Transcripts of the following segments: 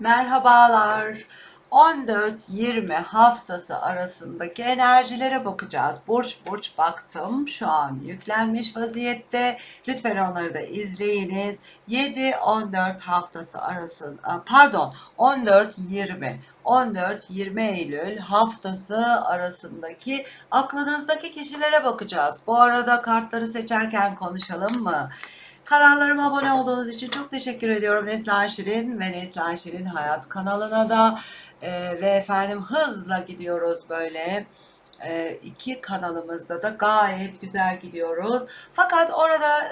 Merhabalar. 14-20 haftası arasındaki enerjilere bakacağız. Burç burç baktım. Şu an yüklenmiş vaziyette. Lütfen onları da izleyiniz. 7-14 haftası arasında pardon 14-20 14-20 Eylül haftası arasındaki aklınızdaki kişilere bakacağız. Bu arada kartları seçerken konuşalım mı? Kanallarıma abone olduğunuz için çok teşekkür ediyorum Neslihan Şirin ve Neslihan Şirin Hayat kanalına da Ee, ve efendim hızla gidiyoruz böyle. Ee, iki kanalımızda da gayet güzel gidiyoruz. Fakat orada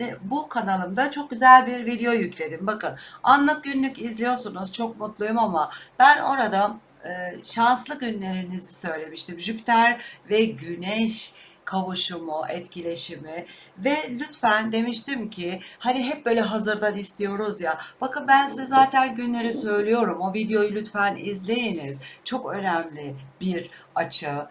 e, bu kanalımda çok güzel bir video yükledim. Bakın anlık günlük izliyorsunuz çok mutluyum ama ben orada e, şanslı günlerinizi söylemiştim. Jüpiter ve Güneş kavuşumu, etkileşimi ve lütfen demiştim ki hani hep böyle hazırdan istiyoruz ya. Bakın ben size zaten günleri söylüyorum. O videoyu lütfen izleyiniz. Çok önemli bir açı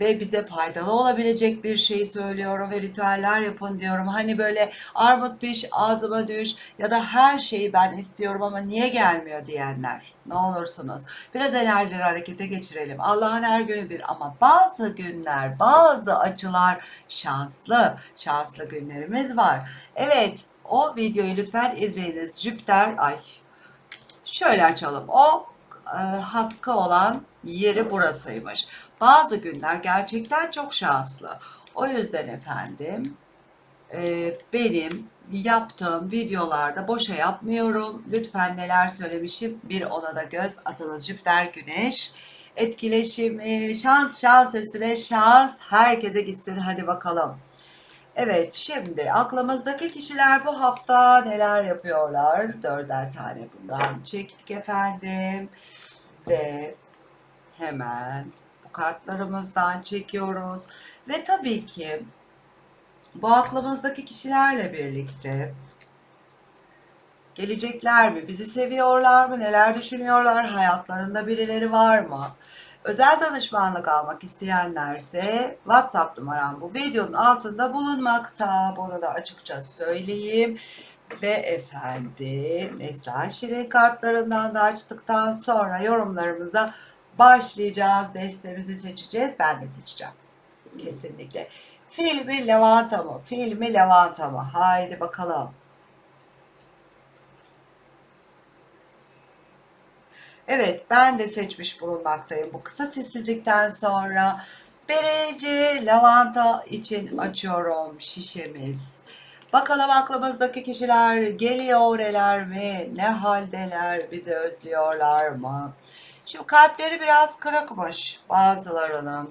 ve bize faydalı olabilecek bir şey söylüyorum ve ritüeller yapın diyorum. Hani böyle armut piş, ağzıma düş ya da her şeyi ben istiyorum ama niye gelmiyor diyenler. Ne olursunuz. Biraz enerjileri harekete geçirelim. Allah'ın her günü bir ama bazı günler, bazı açılar şanslı. Şanslı günlerimiz var. Evet, o videoyu lütfen izleyiniz. Jüpiter, ay şöyle açalım. O e, hakkı olan yeri burasıymış. Bazı günler gerçekten çok şanslı. O yüzden efendim e, benim yaptığım videolarda boşa yapmıyorum. Lütfen neler söylemişim bir ona da göz atınız. Jüpiter Güneş etkileşimi, şans şans üstüne şans herkese gitsin hadi bakalım. Evet şimdi aklımızdaki kişiler bu hafta neler yapıyorlar? Dörder tane bundan çektik efendim. Ve hemen bu kartlarımızdan çekiyoruz. Ve tabii ki bu aklımızdaki kişilerle birlikte gelecekler mi? Bizi seviyorlar mı? Neler düşünüyorlar? Hayatlarında birileri var mı? Özel danışmanlık almak isteyenlerse WhatsApp numaram bu videonun altında bulunmakta. Bunu da açıkça söyleyeyim. Ve efendim Neslihan Şirin kartlarından da açtıktan sonra yorumlarımıza başlayacağız. Destemizi seçeceğiz. Ben de seçeceğim. Kesinlikle. Filmi Levanta mı? Filmi Levanta mı? Haydi bakalım. Evet, ben de seçmiş bulunmaktayım. Bu kısa sessizlikten sonra birinci lavanta için açıyorum şişemiz. Bakalım aklımızdaki kişiler geliyorlar mi? Ne haldeler? Bizi özlüyorlar mı? Şimdi kalpleri biraz kırıkmış bazılarının.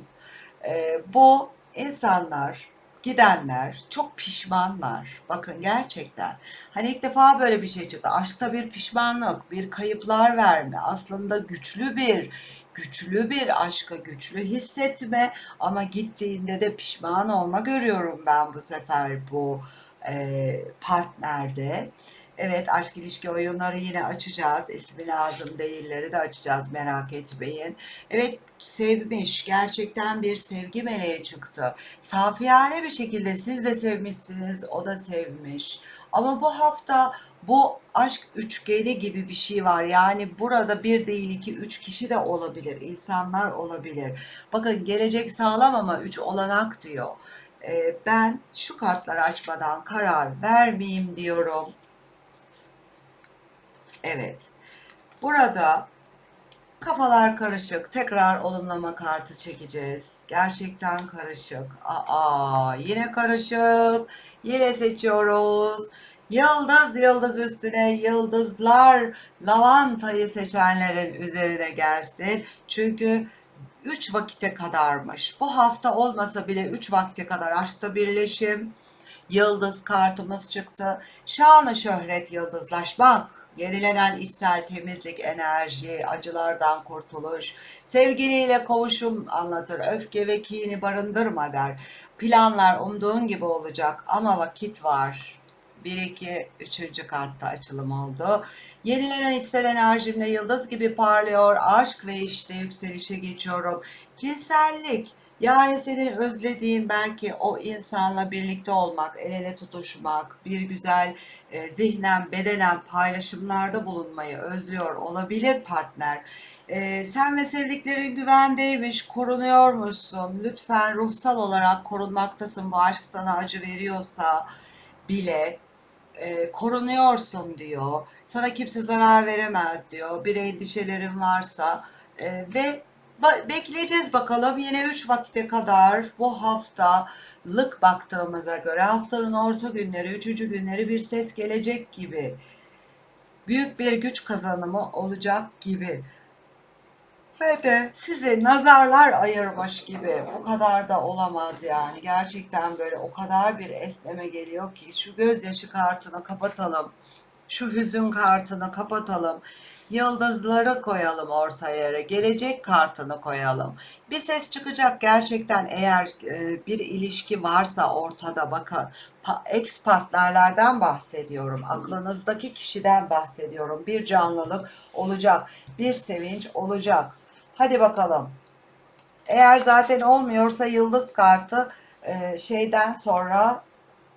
Ee, bu insanlar, gidenler çok pişmanlar. Bakın gerçekten. Hani ilk defa böyle bir şey çıktı. Aşkta bir pişmanlık, bir kayıplar verme. Aslında güçlü bir, güçlü bir aşka güçlü hissetme. Ama gittiğinde de pişman olma görüyorum ben bu sefer bu e, partnerde. Evet aşk ilişki oyunları yine açacağız. İsmi lazım değilleri de açacağız merak etmeyin. Evet sevmiş gerçekten bir sevgi meleği çıktı. Safiyane bir şekilde siz de sevmişsiniz o da sevmiş. Ama bu hafta bu aşk üçgeni gibi bir şey var. Yani burada bir değil iki üç kişi de olabilir. insanlar olabilir. Bakın gelecek sağlam ama üç olanak diyor. Ee, ben şu kartları açmadan karar vermeyeyim diyorum. Evet. Burada kafalar karışık. Tekrar olumlama kartı çekeceğiz. Gerçekten karışık. Aa, yine karışık. Yine seçiyoruz. Yıldız yıldız üstüne yıldızlar lavantayı seçenlerin üzerine gelsin. Çünkü 3 vakite kadarmış. Bu hafta olmasa bile 3 vakte kadar aşkta birleşim. Yıldız kartımız çıktı. Şanı şöhret yıldızlaşmak. Yenilenen içsel temizlik, enerji, acılardan kurtuluş, sevgiliyle kavuşum anlatır, öfke ve kini barındırma der. Planlar umduğun gibi olacak ama vakit var. 1, 2, 3. kartta açılım oldu. Yenilenen içsel enerjimle yıldız gibi parlıyor. Aşk ve işte yükselişe geçiyorum. Cinsellik Yani senin özlediğin belki o insanla birlikte olmak, el ele tutuşmak, bir güzel e, zihnen, bedenen paylaşımlarda bulunmayı özlüyor olabilir partner. E, sen ve sevdiklerin güvendeymiş, korunuyormuşsun. Lütfen ruhsal olarak korunmaktasın. Bu aşk sana acı veriyorsa bile e, korunuyorsun diyor. Sana kimse zarar veremez diyor. Bir endişelerin varsa e, ve bekleyeceğiz bakalım yine 3 vakite kadar bu haftalık baktığımıza göre haftanın orta günleri, üçüncü günleri bir ses gelecek gibi. Büyük bir güç kazanımı olacak gibi. Ve de size nazarlar ayırmış gibi. Bu kadar da olamaz yani. Gerçekten böyle o kadar bir esneme geliyor ki şu gözyaşı kartını kapatalım. Şu hüzün kartını kapatalım. Yıldızları koyalım ortaya yere. Gelecek kartını koyalım. Bir ses çıkacak gerçekten eğer e, bir ilişki varsa ortada bakın. Pa- ex partnerlerden bahsediyorum. Aklınızdaki kişiden bahsediyorum. Bir canlılık olacak. Bir sevinç olacak. Hadi bakalım. Eğer zaten olmuyorsa yıldız kartı e, şeyden sonra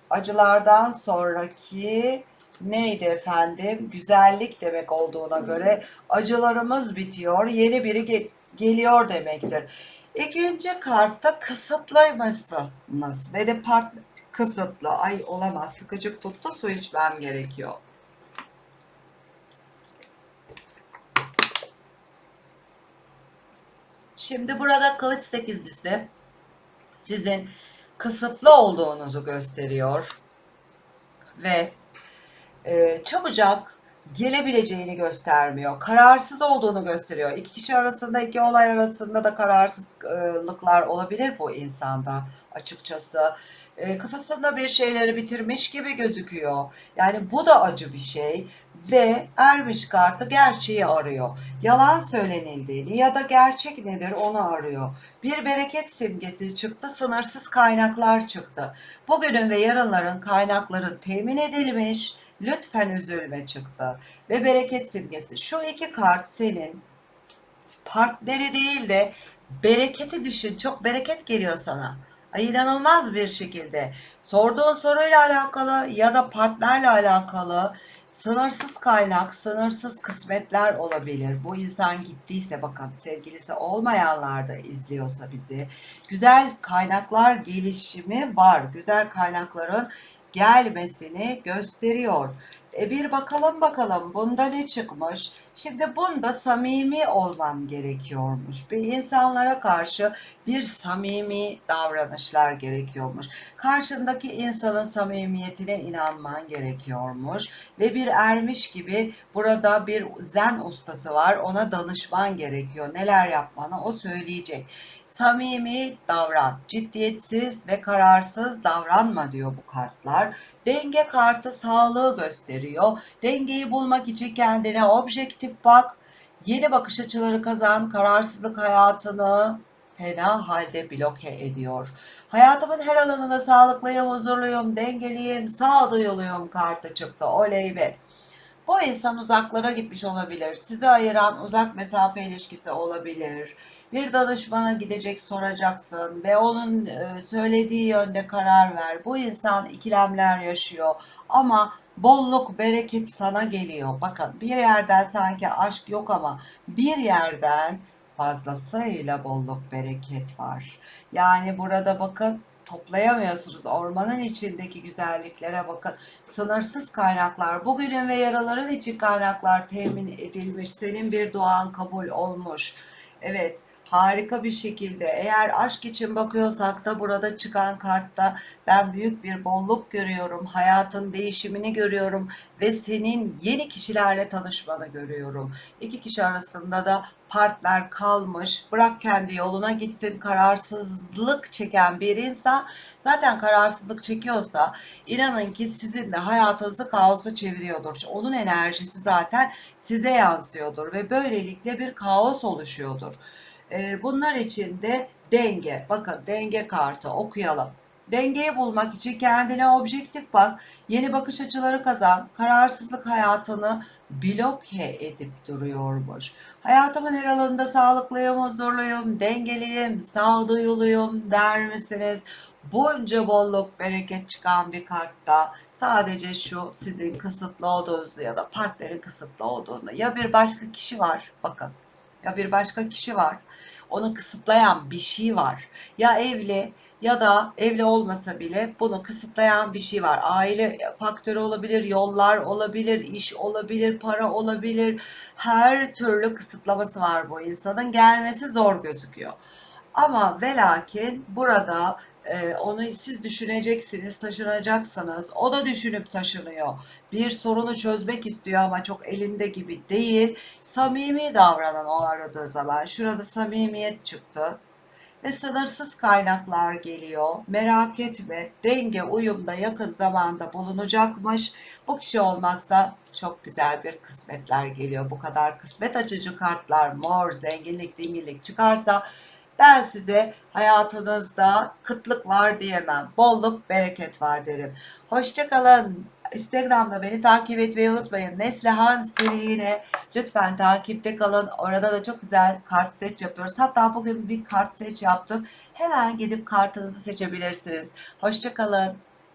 acılardan sonraki neydi efendim? Güzellik demek olduğuna göre acılarımız bitiyor. Yeni biri ge- geliyor demektir. İkinci kartta kısıtlıymışsınız ve de part kısıtlı. Ay olamaz. Sıkıcık tuttu. Su içmem gerekiyor. Şimdi burada kılıç sekizlisi sizin kısıtlı olduğunuzu gösteriyor ve e, çabucak gelebileceğini göstermiyor. Kararsız olduğunu gösteriyor. İki kişi arasında, iki olay arasında da kararsızlıklar olabilir bu insanda açıkçası. E, kafasında bir şeyleri bitirmiş gibi gözüküyor. Yani bu da acı bir şey ve ermiş kartı gerçeği arıyor. Yalan söylenildiğini ya da gerçek nedir onu arıyor. Bir bereket simgesi çıktı, sınırsız kaynaklar çıktı. Bugünün ve yarınların kaynakları temin edilmiş. Lütfen üzülme çıktı. Ve bereket simgesi. Şu iki kart senin partneri değil de bereketi düşün. Çok bereket geliyor sana. Ay inanılmaz bir şekilde. Sorduğun soruyla alakalı ya da partnerle alakalı sınırsız kaynak, sınırsız kısmetler olabilir. Bu insan gittiyse bakın sevgilisi olmayanlar da izliyorsa bizi. Güzel kaynaklar gelişimi var. Güzel kaynakların gelmesini gösteriyor. E bir bakalım bakalım bunda ne çıkmış? Şimdi bunda samimi olman gerekiyormuş. Bir insanlara karşı bir samimi davranışlar gerekiyormuş. Karşındaki insanın samimiyetine inanman gerekiyormuş. Ve bir ermiş gibi burada bir zen ustası var. Ona danışman gerekiyor. Neler yapmanı o söyleyecek. Samimi davran, ciddiyetsiz ve kararsız davranma diyor bu kartlar. Denge kartı sağlığı gösteriyor. Dengeyi bulmak için kendine objektif bak. Yeni bakış açıları kazan. Kararsızlık hayatını fena halde bloke ediyor. Hayatımın her alanında sağlıklıyım, huzurluyum, dengeliyim, sağduyuluyum kartı çıktı. Oley be. Bu insan uzaklara gitmiş olabilir. Sizi ayıran uzak mesafe ilişkisi olabilir. Bir danışmana gidecek soracaksın ve onun e, söylediği yönde karar ver. Bu insan ikilemler yaşıyor ama bolluk, bereket sana geliyor. Bakın bir yerden sanki aşk yok ama bir yerden fazlasıyla bolluk, bereket var. Yani burada bakın toplayamıyorsunuz. Ormanın içindeki güzelliklere bakın. Sınırsız kaynaklar, bugünün ve yarınların için kaynaklar temin edilmiş. Senin bir duan kabul olmuş. Evet, harika bir şekilde. Eğer aşk için bakıyorsak da burada çıkan kartta ben büyük bir bolluk görüyorum. Hayatın değişimini görüyorum ve senin yeni kişilerle tanışmanı görüyorum. İki kişi arasında da partner kalmış. Bırak kendi yoluna gitsin. Kararsızlık çeken bir insan zaten kararsızlık çekiyorsa inanın ki sizin de hayatınızı kaosa çeviriyordur. Onun enerjisi zaten size yansıyordur ve böylelikle bir kaos oluşuyordur. Ee, Bunlar için de denge. Bakın denge kartı okuyalım. Dengeyi bulmak için kendine objektif bak. Yeni bakış açıları kazan. Kararsızlık hayatını bloke edip duruyormuş. Hayatımın her alanında sağlıklıyım, huzurluyum, dengeliyim, sağduyuluyum der misiniz? Bunca bolluk, bereket çıkan bir kartta sadece şu sizin kısıtlı olduğunuzda ya da partnerin kısıtlı olduğunda ya bir başka kişi var bakın ya bir başka kişi var onu kısıtlayan bir şey var ya evli ya da evli olmasa bile bunu kısıtlayan bir şey var. Aile faktörü olabilir, yollar olabilir, iş olabilir, para olabilir. Her türlü kısıtlaması var bu insanın. Gelmesi zor gözüküyor. Ama ve lakin burada e, onu siz düşüneceksiniz, taşınacaksınız. O da düşünüp taşınıyor. Bir sorunu çözmek istiyor ama çok elinde gibi değil. Samimi davranan o aradığı zaman. Şurada samimiyet çıktı ve sınırsız kaynaklar geliyor. Merak etme, denge uyumda yakın zamanda bulunacakmış. Bu kişi olmazsa çok güzel bir kısmetler geliyor. Bu kadar kısmet açıcı kartlar, mor, zenginlik, dinginlik çıkarsa ben size hayatınızda kıtlık var diyemem. Bolluk, bereket var derim. Hoşçakalın. Instagram'da beni takip etmeyi unutmayın. Neslihan Serine lütfen takipte kalın. Orada da çok güzel kart seç yapıyoruz. Hatta bugün bir kart seç yaptım. Hemen gidip kartınızı seçebilirsiniz. Hoşçakalın.